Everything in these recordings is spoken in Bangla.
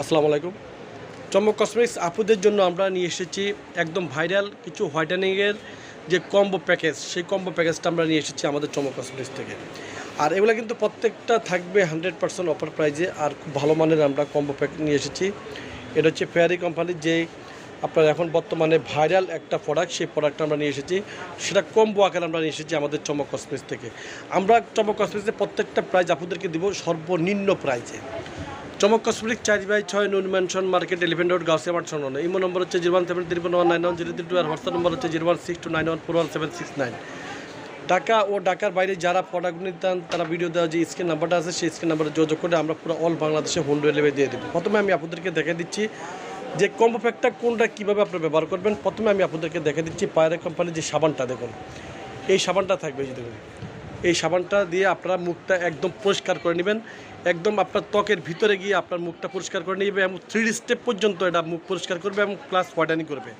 আসসালামু আলাইকুম। চমক কসমেটিক্স আপুদের জন্য আমরা নিয়ে এসেছি একদম ভাইরাল কিছু হোয়াইটেনিংয়ের যে কম্বো প্যাকেজ সেই কম্বো প্যাকেজটা আমরা নিয়ে এসেছি আমাদের চমক কসমেটিক্স থেকে। আর এগুলো কিন্তু প্রত্যেকটা থাকবে হান্ড্রেড পার্সেন্ট অফার প্রাইজে আর খুব ভালো মানের আমরা কম্বো প্যাক নিয়ে এসেছি। এটা হচ্ছে ফেয়ারি কোম্পানির যে আপনার এখন বর্তমানে ভাইরাল একটা প্রোডাক্ট সেই প্রোডাক্টটা আমরা নিয়ে এসেছি। সেটা কম্বো আকারে আমরা নিয়ে এসেছি আমাদের চমক কসমেটিক্স থেকে। আমরা চমক কসমেটিক্সে প্রত্যেকটা প্রাইজ আপনাদেরকে দিব সর্বনিম্ন প্রাইজে চমক কসমেটিক চার বাই ছয় Noon mansion market elephant road Gausia মাঠ সংলগ্ন ইমো নম্বর হচ্ছে zero one seven three one nine one zero three two আর হোয়াটসঅ্যাপ নম্বর হচ্ছে zero one six two nine one four one seven six nine. Dhaka ও ঢাকার বাইরে যারা প্রোডাক্ট নিতে তারা ভিডিও দেওয়া যে স্ক্রিন নাম্বারটা আছে, সেই স্ক্রিন নাম্বারে যোগাযোগ করে আমরা পুরো অল বাংলাদেশে হোম ডেলিভারি দিয়ে দেবো। প্রথমে আমি আপনাদেরকে দেখে দিচ্ছি যে কম্বো প্যাকটা কোনটা কীভাবে আপনারা ব্যবহার করবেন। প্রথমে আমি আপনাদেরকে দেখে দিচ্ছি পায়রা কোম্পানির যে সাবানটা, দেখুন। এই সাবানটা থাকবে যদি এই সাবানটা দিয়ে আপনারা মুখটা একদম পরিষ্কার করে নেবেন। একদম আপনার ত্বকের ভিতরে গিয়ে আপনার মুখটা পরিষ্কার করে নেবে এবং থ্রি স্টেপ পর্যন্ত এটা মুখ পরিষ্কার করবে এবং প্লাস হোয়াইটানিং করবে।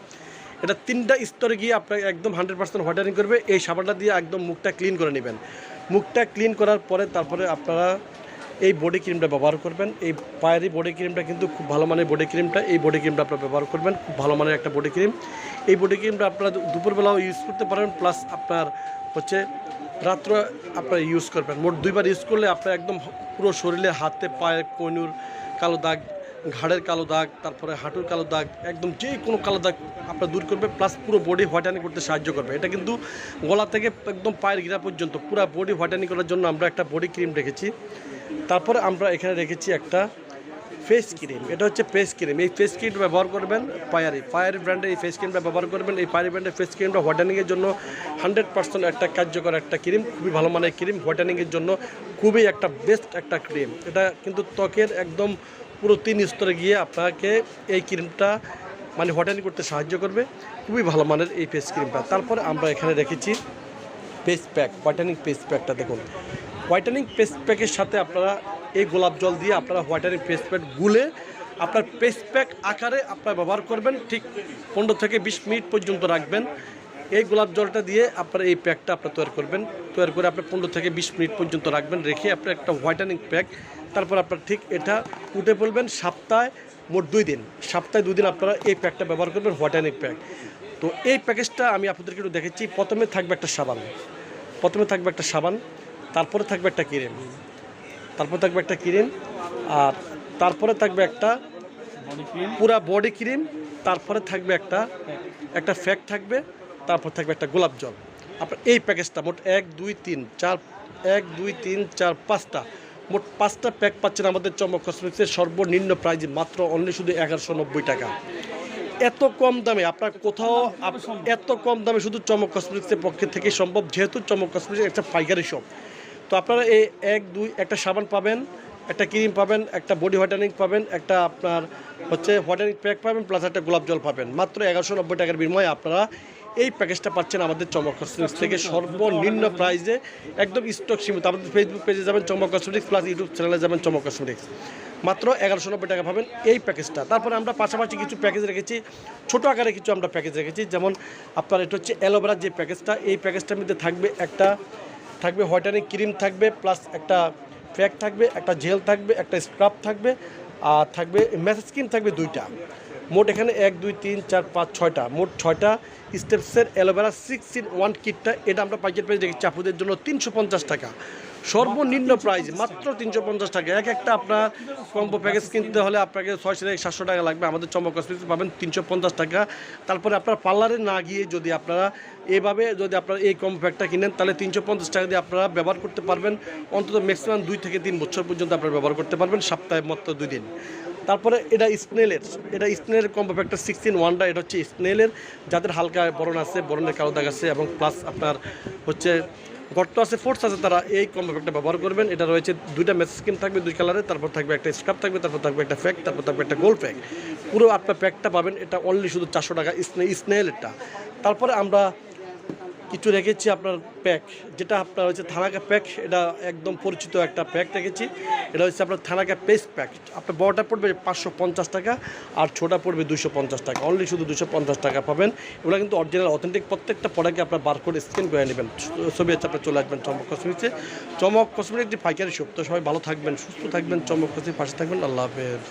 এটা তিনটা স্তরে গিয়ে আপনার একদম হান্ড্রেড পার্সেন্ট হোয়াইটানিং করবে। এই সাবানটা দিয়ে একদম মুখটা ক্লিন করে নেবেন। মুখটা ক্লিন করার পরে তারপরে আপনারা এই বডি ক্রিমটা ব্যবহার করবেন। এই পায়েরি বডি ক্রিমটা কিন্তু খুব ভালো মানের বডি ক্রিমটা এই বডি ক্রিমটা আপনারা ব্যবহার করবেন। খুব ভালো মানের একটা বডি ক্রিম এই বডি ক্রিমটা আপনারা দুপুরবেলাও ইউজ করতে পারেন। প্লাস আপনার হচ্ছে রাত্রে আপনারা ইউজ করবেন। মোট দুইবার ইউজ করলে আপনার একদম পুরো শরীরে হাতে পায়ে কনুর কালো দাগ, ঘাড়ের কালো দাগ, তারপরে হাঁটুর কালো দাগ, একদম যে কোনো কালো দাগ আপনার দূর করবে প্লাস পুরো বডি হোয়াইটানিং করতে সাহায্য করবে। এটা কিন্তু গলা থেকে একদম পায়ের গিরা পর্যন্ত, পুরো বডি হোয়াইটানিং করার জন্য আমরা একটা বডি ক্রিম রেখেছি। তারপরে আমরা এখানে রেখেছি একটা ফেস ক্রিম এটা হচ্ছে ফেস ক্রিম এই ফেস ক্রিমটা ব্যবহার করবেন পায়ারি পায়ারি ব্র্যান্ডের এই ফেস ক্রিমটা ব্যবহার করবেন, এই পায়ারি ব্র্যান্ডের ফেস ক্রিমটা হোয়াইটেনিংয়ের জন্য হান্ড্রেড পার্সেন্ট একটা কার্যকর একটা ক্রিম খুবই ভালো মানের ক্রিম হোয়াইটেনিংয়ের জন্য খুবই একটা বেস্ট একটা ক্রিম এটা কিন্তু ত্বকের একদম পুরো তিন স্তরে গিয়ে আপনাকে এই ক্রিমটা মানে হোয়াইটেনিং করতে সাহায্য করবে, খুবই ভালো মানের এই ফেস ক্রিমটা তারপরে আমরা এখানে রেখেছি পেস্ট প্যাক হোয়াইটেনিং পেস্ট প্যাকটা দেখুন। হোয়াইটেনিং পেস্ট প্যাকের সাথে আপনারা এই গোলাপ জল দিয়ে আপনারা হোয়াইটেনিং পেস্ট প্যাক গুলে আপনার পেস্ট প্যাক আকারে আপনারা ব্যবহার করবেন, ঠিক পনেরো থেকে বিশ মিনিট পর্যন্ত রাখবেন। এই গোলাপ জলটা দিয়ে আপনারা এই প্যাকটা আপনার তৈরি করবেন। তৈরি করে আপনার পনেরো থেকে বিশ মিনিট পর্যন্ত রাখবেন, রেখে আপনার একটা হোয়াইটেনিং প্যাক। তারপর আপনার ঠিক এটা উঠে পড়বেন সপ্তাহে মোট দুই দিন। সপ্তাহে দুই দিন আপনারা এই প্যাকটা ব্যবহার করবেন, হোয়াইটেনিং প্যাক। তো এই প্যাকেজটা আমি আপনাদেরকে একটু দেখেছি প্রথমে থাকবে একটা সাবান। প্রথমে থাকবে একটা সাবান। তারপরে থাকবে একটা ক্রিম তারপরে থাকবে একটা ক্রিম আর তারপরে থাকবে একটা পুরা বডি ক্রিম তারপরে থাকবে একটা একটা ফ্যাক থাকবে তারপর থাকবে একটা গোলাপ জল। আপনার এই প্যাকেজটা মোট এক দুই তিন চার এক দুই তিন চার পাঁচটা। মোট পাঁচটা প্যাক পাচ্ছেন আমাদের চমক কসমেটিক্সের সর্বনিম্ন প্রাইজ মাত্র অনলি শুধু এগারোশো নব্বই টাকা। এত কম দামে আপনার কোথাও এত কম দামে শুধু চমক কসমেটিক্সের পক্ষে থেকে সম্ভব যেহেতু চমক কসমেটিক্স একটা পাইকারি শপ তো আপনারা এই এক, দুই, একটা সাবান পাবেন, একটা ক্রিম পাবেন, একটা বডি হোয়াইটেনিং পাবেন, একটা আপনার হচ্ছে হোয়াইটেনিং প্যাক পাবেন প্লাস একটা গোলাপ জল পাবেন। মাত্র এগারোশো নব্বই টাকার বিনিময়ে আপনারা এই প্যাকেজটা পাচ্ছেন আমাদের চমক কসমেটিক্স থেকে। সর্বনিম্ন প্রাইসে একদম স্টক সীমিত। আমাদের ফেসবুক পেজে যাবেন চমক কসমেটিক্স প্লাস ইউটিউব চ্যানেলে যাবেন চমক কসমেটিক্স মাত্র এগারোশো নব্বই টাকা পাবেন এই প্যাকেজটা তারপরে আমরা পাশাপাশি কিছু প্যাকেজ রেখেছি। ছোটো আকারে কিছু আমরা প্যাকেজ রেখেছি। যেমন আপনার এটা হচ্ছে অ্যালোভেরার যে প্যাকেজটা এই প্যাকেজটার মধ্যে থাকবে একটা থাকবে হোয়াইটানিং ক্রিম থাকবে, প্লাস একটা ফ্যাক থাকবে, একটা জেল থাকবে, একটা স্ক্রাব থাকবে, আর থাকবে, ম্যাসেজ ক্রিম থাকবে দুইটা। মোট এখানে এক, দুই, তিন, চার, পাঁচ, ছয়টা। মোট ছয়টা স্টেপসের aloe vera six in one কিটটা, এটা আমরা পাইকারি প্রাইস দেখি চাপুদের জন্য তিনশো পঞ্চাশ টাকা। সর্বনিম্ন প্রাইস মাত্র তিনশো পঞ্চাশ টাকা। এক একটা আপনার কম্বো প্যাকেজ কিনতে হলে আপনাকে ছয়শো থেকে সাতশো টাকা লাগবে। আমাদের চমক কসমেটিক্স পাবেন তিনশো পঞ্চাশ টাকা। তারপরে আপনার পার্লারে না গিয়ে যদি আপনারা এভাবে যদি আপনারা এই কম্বো প্যাকটা কিনেন, তাহলে তিনশো পঞ্চাশ টাকা দিয়ে আপনারা ব্যবহার করতে পারবেন। অন্তত ম্যাক্সিমাম দুই থেকে তিন বছর পর্যন্ত আপনারা ব্যবহার করতে পারবেন, সপ্তাহে মাত্র দুই দিন। তারপরে এটা স্নেলের এটা স্নেলের কম্বো প্যাকটা সিক্সটিন ওয়ানটা এটা হচ্ছে স্নেলের। যাদের হালকা বরণ আছে, বরণের কালো দাগ আছে এবং প্লাস আপনার হচ্ছে গর্ত আছে ফোর্স আছে, তারা এই কম্বো প্যাকটা ব্যবহার করবেন। এটা রয়েছে দুইটা মেসেজ স্কিন থাকবে, দুই কালারে তারপর থাকবে একটা স্ক্রাব থাকবে, তারপর থাকবে একটা প্যাক তারপর থাকবে একটা গোল প্যাক পুরো আপনার প্যাকটা পাবেন, এটা অনলি শুধু চারশো টাকা স্নে স্নেলেরটা তারপরে আমরা কিছু রেখেছি আপনার প্যাক যেটা আপনার হচ্ছে থানাকা প্যাক এটা একদম পরিচিত একটা প্যাক রেখেছি। এটা হচ্ছে আপনার থানাকা পেস্ট প্যাক আপনার বড়টা পড়বে পাঁচশো পঞ্চাশ টাকা, আর ছোটা পড়বে দুশো পঞ্চাশ টাকা। অনলি শুধু দুশো পঞ্চাশ টাকা পাবেন। এগুলো কিন্তু অরিজিনাল অথেন্টিক প্রত্যেকটা প্রোডাক্টে আপনার বারকোড স্ক্যান করে নেবেন। ছবি হচ্ছে আপনার চলে আসবেন চমক কসমেটিক্সে চমক কসমেটিক একটি পাইকারি তো সবাই ভালো থাকবেন, সুস্থ থাকবেন, চমক কসমেটিক পাশে থাকবেন। আল্লাহ হাফেজ।